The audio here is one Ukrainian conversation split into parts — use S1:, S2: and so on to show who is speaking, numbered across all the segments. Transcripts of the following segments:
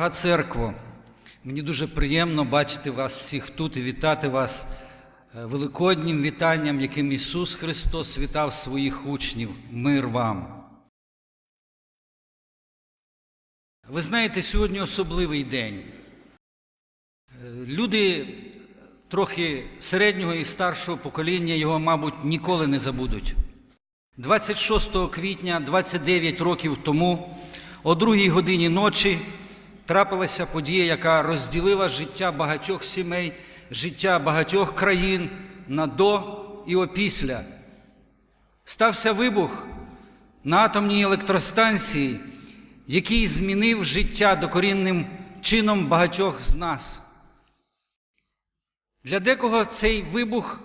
S1: Дорога церкво, мені дуже приємно бачити вас всіх тут і вітати вас е, великоднім вітанням, яким Ісус Христос вітав своїх учнів. Мир вам. Ви знаєте, сьогодні особливий день. Е, Люди трохи середнього і старшого покоління його, мабуть, ніколи не забудуть. 26 квітня, 29 років тому, о другій годині ночі, трапилася подія, яка розділила життя багатьох сімей, життя багатьох країн на до і опісля. Стався вибух на атомній електростанції, який змінив життя докорінним чином багатьох з нас. Для декого цей вибух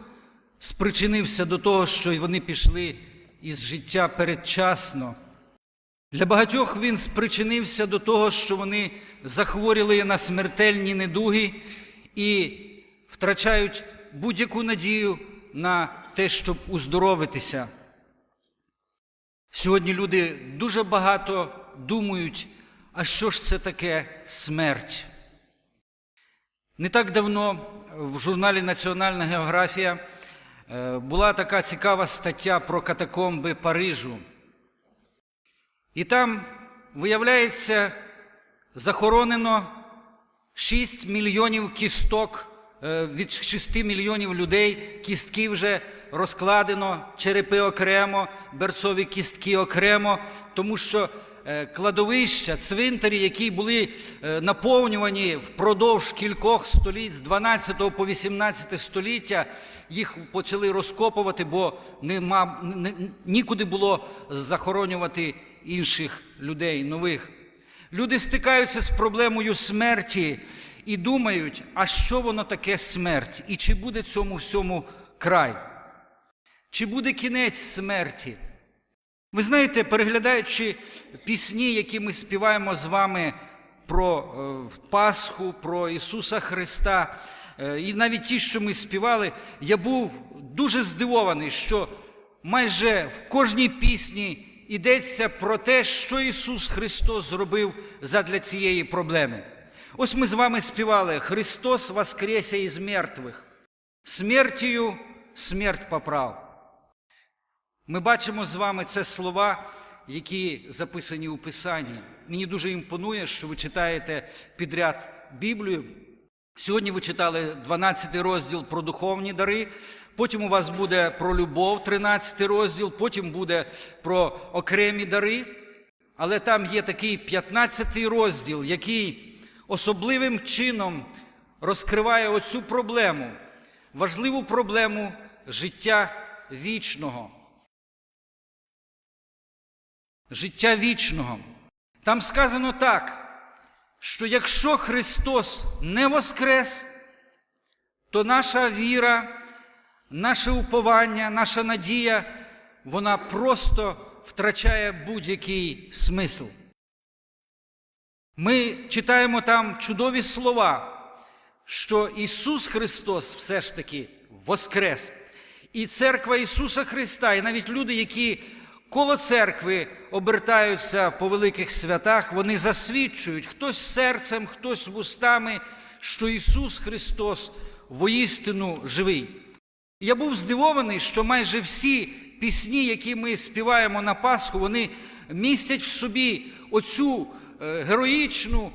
S1: спричинився до того, що вони пішли із життя передчасно. Для багатьох він спричинився до того, що вони захворіли на смертельні недуги і втрачають будь-яку надію на те, щоб уздоровитися. Сьогодні люди дуже багато думають, а що ж це таке смерть? Не так давно в журналі Національна географія е, була така цікава стаття про катакомби Парижу. І там, виявляється, захоронено 6 мільйонів кісток, е, від 6 мільйонів людей. Кістки вже розкладено, черепи окремо, берцові кістки окремо, тому що е, кладовища, цвинтарі, які були е, наповнювані впродовж кількох століть з 12 по 18 століття, їх почали розкопувати, бо нема, нікуди було захоронювати інших людей нових. Люди стикаються з проблемою смерті і думають, а що воно таке смерть, і чи буде цьому всьому край? Чи буде кінець смерті? Ви знаєте, переглядаючи пісні, які ми співаємо з вами про е, Пасху, про Ісуса Христа, е, і навіть ті, що ми співали, я був дуже здивований, що майже в кожній пісні йдеться про те, що Ісус Христос зробив задля цієї проблеми. Ось ми з вами співали Христос воскресе із мертвих, смертію смерть поправ. Ми бачимо з вами це слова, які записані у Писанні. Мені дуже імпонує, що ви читаєте підряд Біблію. Сьогодні ви читали 12 розділ про духовні дари. Потім у вас буде про любов, 13 розділ, потім буде про окремі дари. Але там є такий 15 розділ, який особливим чином розкриває оцю проблему, важливу проблему життя вічного життя вічного. Там сказано так, що якщо Христос не воскрес, то наша віра, наше уповання, наша надія, вона просто втрачає будь-який смисл. Ми читаємо там чудові слова, що Ісус Христос все ж таки воскрес. І церква Ісуса Христа, і навіть люди, які коло церкви обертаються по великих святах, вони засвідчують хтось серцем, хтось вустами, що Ісус Христос воістину живий. Я був здивований, що майже всі пісні, які ми співаємо на Пасху, вони містять в собі оцю е, героїчну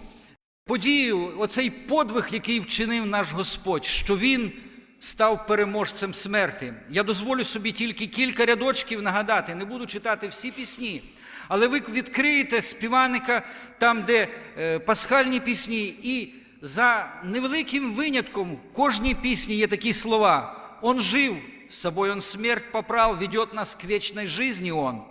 S1: подію, оцей подвиг, який вчинив наш Господь, що Він став переможцем смерти. Я дозволю собі тільки кілька рядочків нагадати, не буду читати всі пісні. Але ви відкриєте співаника там, де е, пасхальні пісні, і за невеликим винятком в кожній пісні є такі слова. Он жив, с собой он смерть попрал, ведет нас к вечной жизни он.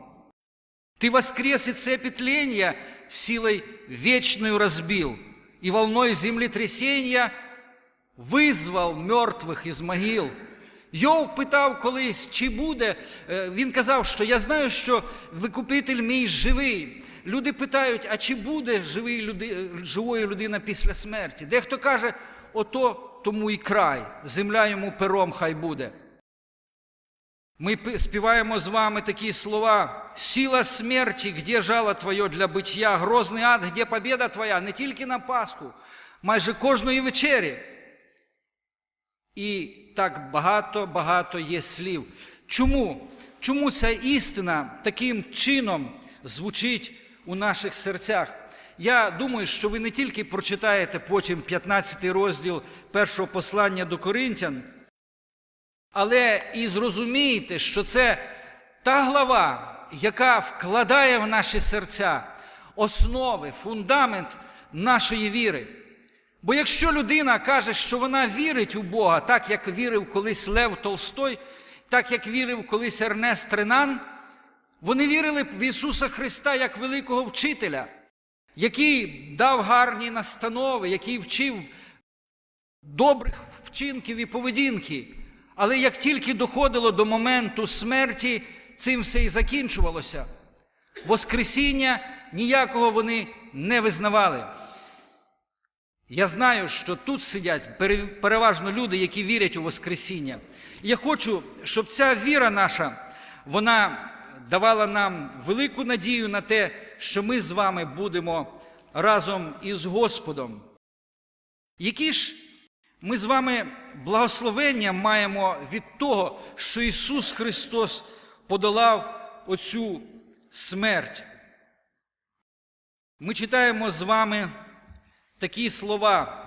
S1: Ты воскрес и цепи тления силой вечную разбил, и волной землетрясения визвав мертвих із могил. Йов питав колись, чи буде. е, Він казав, що я знаю, що викупитель мій живий. Люди питають, а чи буде живий люди, живою людина після смерті? Дехто каже, ото тому і край, земля йому пером хай буде. Ми співаємо з вами такі слова: сила смерті, где жало твоє для биття, грозний ад, где побіда твоя, не тільки на Пасху, майже кожної вечері. І так багато-багато є слів. Чому? Чому ця істина таким чином звучить у наших серцях? Я думаю, що ви не тільки прочитаєте потім 15 розділ першого послання до Коринтян, але і зрозумієте, що це та глава, яка вкладає в наші серця основи, фундамент нашої віри. Бо якщо людина каже, що вона вірить у Бога, так як вірив колись Лев Толстой, так як вірив колись Ернест Ренан, вони вірили в Ісуса Христа як великого вчителя, який дав гарні настанови, який вчив добрих вчинків і поведінки. Але як тільки доходило до моменту смерті, цим все і закінчувалося. Воскресіння ніякого вони не визнавали. Я знаю, що тут сидять переважно люди, які вірять у Воскресіння. І Я хочу, щоб ця віра наша, вона давала нам велику надію на те, що ми з вами будемо разом із Господом. Які ж ми з вами благословення маємо від того, що Ісус Христос подолав оцю смерть? Ми читаємо з вами такі слова.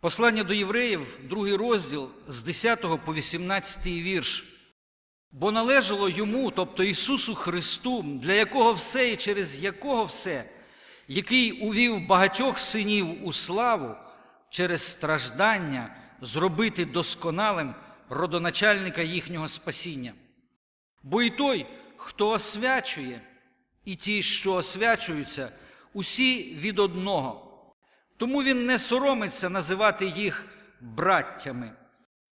S1: Послання до євреїв, другий розділ з 10 по 18 вірш. Бо належало йому, тобто Ісусу Христу, для якого все і через якого все, який увів багатьох синів у славу через страждання зробити досконалим родоначальника їхнього спасіння. Бо і той, хто освячує, і ті, що освячуються, усі від одного. Тому він не соромиться називати їх браттями,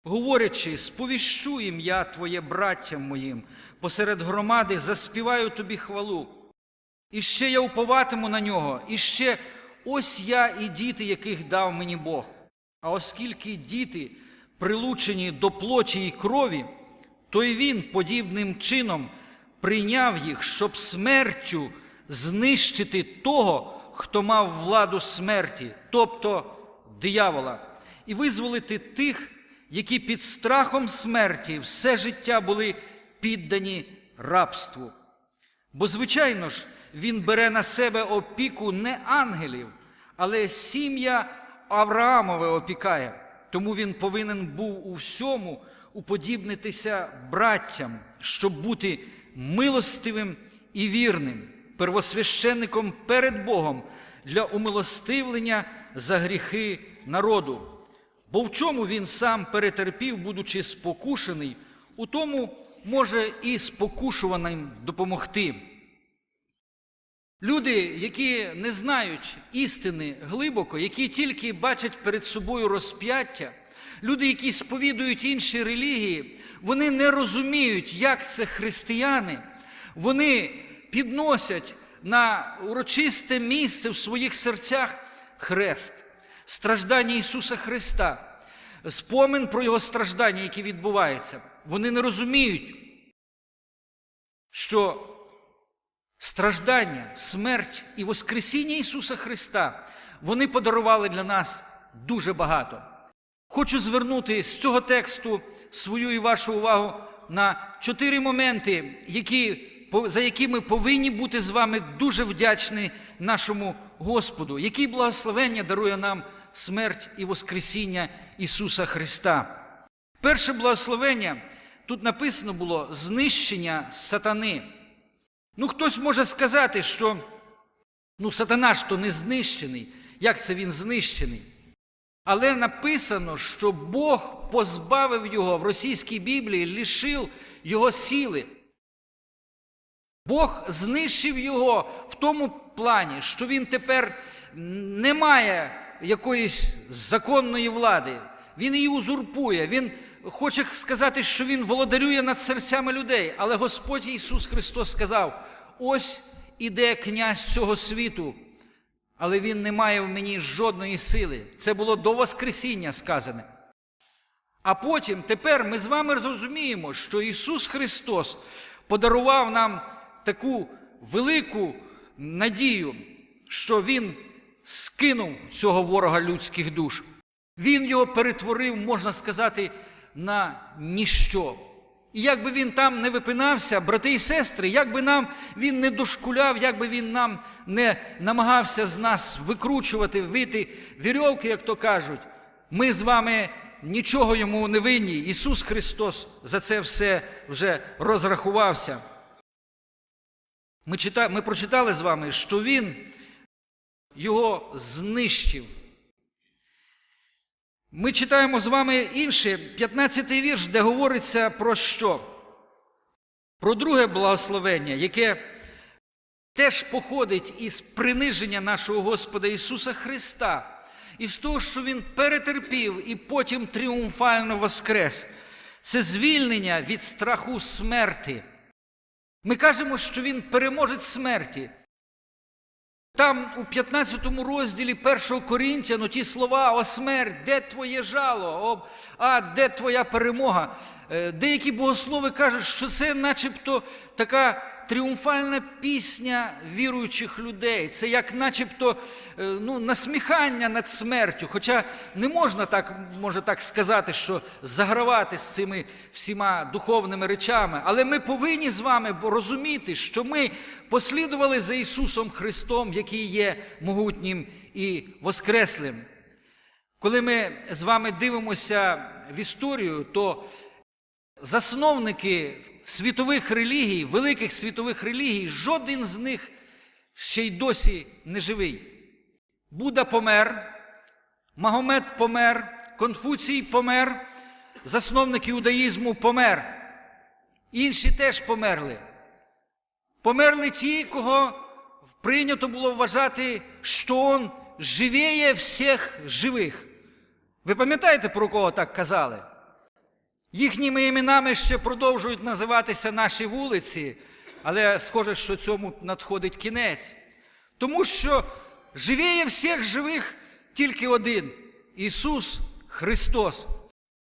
S1: говорячи, сповіщу ім'я Твоє браттям моїм, посеред громади заспіваю тобі хвалу. І ще я уповатиму на нього, і ще ось я і діти, яких дав мені Бог. А оскільки діти прилучені до плоті і крові, то й він подібним чином прийняв їх, щоб смертю знищити того, хто мав владу смерті, тобто диявола, і визволити тих, які під страхом смерті все життя були піддані рабству. Бо, звичайно ж, він бере на себе опіку не ангелів, але сім'я Авраамове опікає. Тому він повинен був у всьому уподібнитися браттям, щоб бути милостивим і вірним, первосвященником перед Богом для умилостивлення за гріхи народу. Бо в чому він сам перетерпів, будучи спокушений, у тому може і спокушуваним допомогти. Люди, які не знають істини глибоко, які тільки бачать перед собою розп'яття, люди, які сповідують інші релігії, вони не розуміють, як це християни, вони підносять на урочисте місце в своїх серцях хрест, страждання Ісуса Христа, спомин про Його страждання, які відбуваються. Вони не розуміють, що страждання, смерть і Воскресіння Ісуса Христа вони подарували для нас дуже багато. Хочу звернути з цього тексту свою і вашу увагу на чотири моменти, які, за які ми повинні бути з вами дуже вдячні нашому Господу, які благословення дарує нам смерть і Воскресіння Ісуса Христа. Перше благословення тут написано було знищення сатани. Ну, хтось може сказати, що ну, сатана ж то не знищений. Як це він знищений? Але написано, що Бог позбавив його в російській Біблії, лишив його сили. Бог знищив його в тому плані, що він тепер не має якоїсь законної влади. Він її узурпує. Він хоче сказати, що він володарює над серцями людей. Але Господь Ісус Христос сказав: ось іде князь цього світу, але він не має в мені жодної сили. Це було до Воскресіння сказане. А потім, тепер ми з вами зрозуміємо, що Ісус Христос подарував нам таку велику надію, що Він скинув цього ворога людських душ. Він його перетворив, можна сказати, на ніщо. І як би він там не випинався, брати і сестри, як би нам він не дошкуляв, як би він нам не намагався з нас викручувати, вити вірьовки, як то кажуть, ми з вами нічого йому не винні. Ісус Христос за це все вже розрахувався. Ми, чита... Ми прочитали з вами, що Він його знищив. Ми читаємо з вами інший, 15-й вірш, де говориться про що? Про друге благословення, яке теж походить із приниження нашого Господа Ісуса Христа, із того, що Він перетерпів і потім тріумфально воскрес. Це звільнення від страху смерти. Ми кажемо, що Він переможець смерті. Там у 15 розділі 1 Корінтяну ті слова о смерть, де твоє жало, о, а де твоя перемога. Е, Деякі богослови кажуть, що це начебто така тріумфальна пісня віруючих людей. Це як начебто е, ну, насміхання над смертю. Хоча не можна так, може так сказати, що загравати з цими всіма духовними речами. Але ми повинні з вами розуміти, що ми послідували за Ісусом Христом, який є могутнім і воскреслим. Коли ми з вами дивимося в історію, то засновники світових релігій, великих світових релігій, жоден з них ще й досі не живий. Будда помер, Магомед помер, Конфуцій помер, засновник іудаїзму помер. Інші теж померли. Померли ті, кого прийнято було вважати, що він живіє всіх живих. Ви пам'ятаєте, про кого так казали? Їхніми іменами ще продовжують називатися наші вулиці, але схоже, що цьому надходить кінець. Тому що живіє всіх живих тільки один Ісус Христос.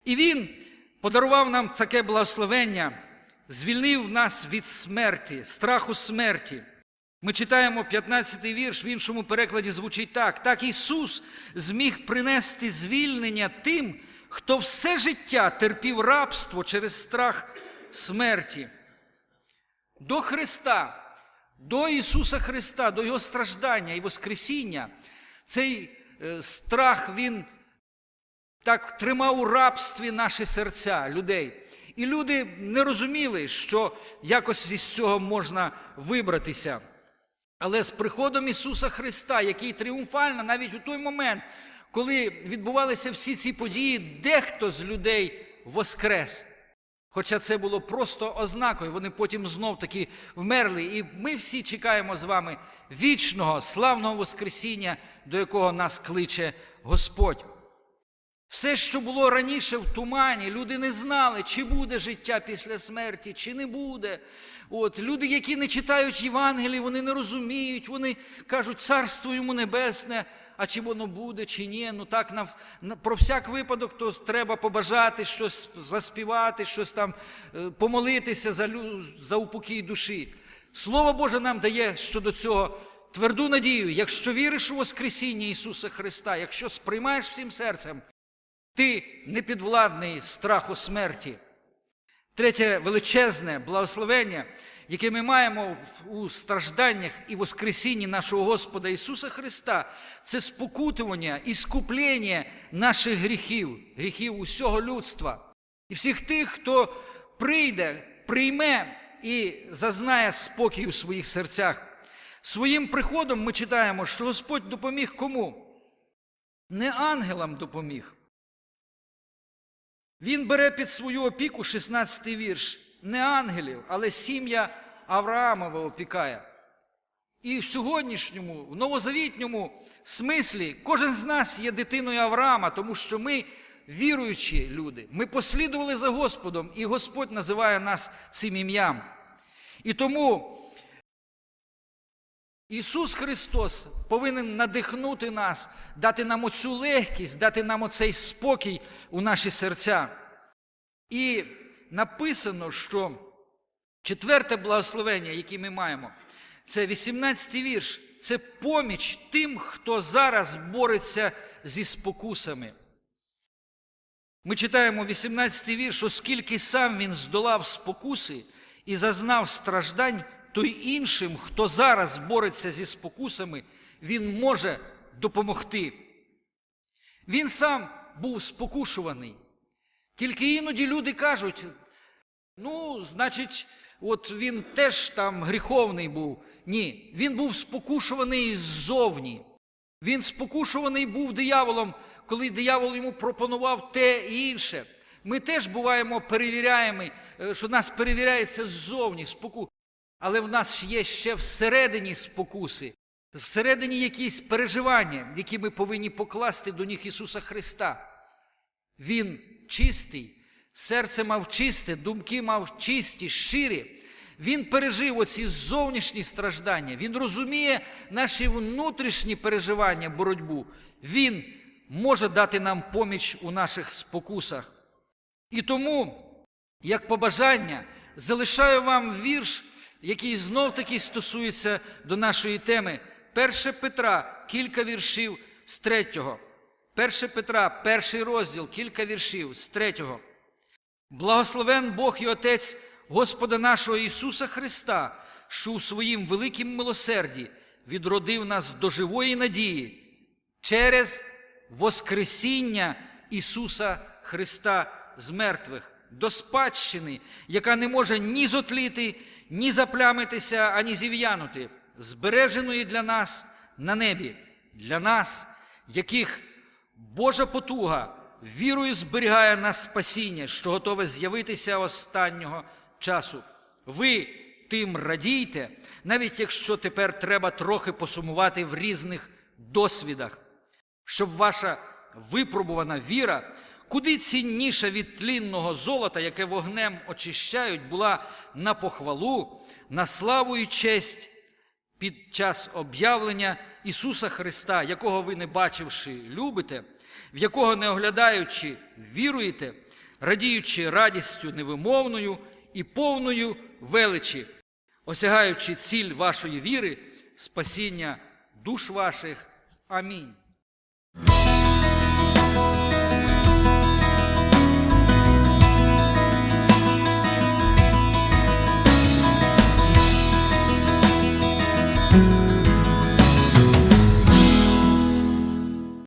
S1: І Він подарував нам таке благословення, звільнив нас від смерті, страху смерті. Ми читаємо 15-й вірш, в іншому перекладі звучить так: так Ісус зміг принести звільнення тим, хто все життя терпів рабство через страх смерті. До Христа, до Ісуса Христа, до Його страждання і Воскресіння, цей е, страх Він так тримав у рабстві наші серця людей. І люди не розуміли, що якось із цього можна вибратися. Але з приходом Ісуса Христа, який тріумфально навіть у той момент, коли відбувалися всі ці події, дехто з людей воскрес. Хоча це було просто ознакою, вони потім знов таки вмерли. І ми всі чекаємо з вами вічного, славного Воскресіння, до якого нас кличе Господь. Все, що було раніше в тумані, люди не знали, чи буде життя після смерті, чи не буде. От, Люди, які не читають Євангелії, вони не розуміють, вони кажуть, царство йому небесне, а чи воно буде, чи ні. Ну так на, на, про всяк випадок, то треба побажати щось заспівати, щось там е, помолитися за, за упокій душі. Слово Боже нам дає щодо цього тверду надію, якщо віриш у Воскресіння Ісуса Христа, якщо сприймаєш всім серцем, ти не підвладний страху смерті. Третє величезне благословення, яке ми маємо у стражданнях і воскресінні нашого Господа Ісуса Христа, це спокутування і скуплення наших гріхів, гріхів усього людства. І всіх тих, хто прийде, прийме і зазнає спокій у своїх серцях. Своїм приходом ми читаємо, що Господь допоміг кому? Не ангелам допоміг. Він бере під свою опіку 16-й вірш, не ангелів, але сім'я Авраамова опікає. І в сьогоднішньому, в новозавітньому смислі кожен з нас є дитиною Авраама, тому що ми віруючі люди. Ми послідували за Господом, і Господь називає нас цим ім'ям. І тому Ісус Христос повинен надихнути нас, дати нам оцю легкість, дати нам оцей спокій у наші серця. І написано, що четверте благословення, яке ми маємо, це 18-й вірш. Це поміч тим, хто зараз бореться зі спокусами. Ми читаємо 18-й вірш, оскільки сам він здолав спокуси і зазнав страждань, то й іншим, хто зараз бореться зі спокусами, він може допомогти. Він сам був спокушуваний. Тільки іноді люди кажуть, ну, значить, от він теж там гріховний був. Ні, він був спокушуваний ззовні. Він спокушуваний був дияволом, коли диявол йому пропонував те і інше. Ми теж буваємо перевіряємо, е, що нас перевіряється ззовні споку. Але в нас є ще всередині спокуси, всередині якісь переживання, які ми повинні покласти до ніг Ісуса Христа. Він чистий, серце мав чисте, думки мав чисті, щирі. Він пережив оці зовнішні страждання, він розуміє наші внутрішні переживання, боротьбу. Він може дати нам поміч у наших спокусах. І тому, як побажання, залишаю вам вірш, який знов таки стосується до нашої теми. 1 Петра, кілька віршів з третього. 1 Петра, перший розділ, кілька віршів з третього. Благословен Бог і Отець Господа нашого Ісуса Христа, що у своїм великім милосерді відродив нас до живої надії через Воскресіння Ісуса Христа з мертвих, до спадщини, яка не може ні зотліти, ні заплямитися, ані зів'янути, збереженої для нас на небі, для нас, яких Божа потуга вірою зберігає нас спасіння, що готове з'явитися останнього часу. Ви тим радійте, навіть якщо тепер треба трохи посумувати в різних досвідах, щоб ваша випробувана віра, куди цінніша від тлінного золота, яке вогнем очищають, була на похвалу, на славу і честь під час об'явлення Ісуса Христа, якого ви, не бачивши, любите, в якого не оглядаючи, віруєте, радіючи радістю невимовною і повною величі, осягаючи ціль вашої віри, спасіння душ ваших. Амінь.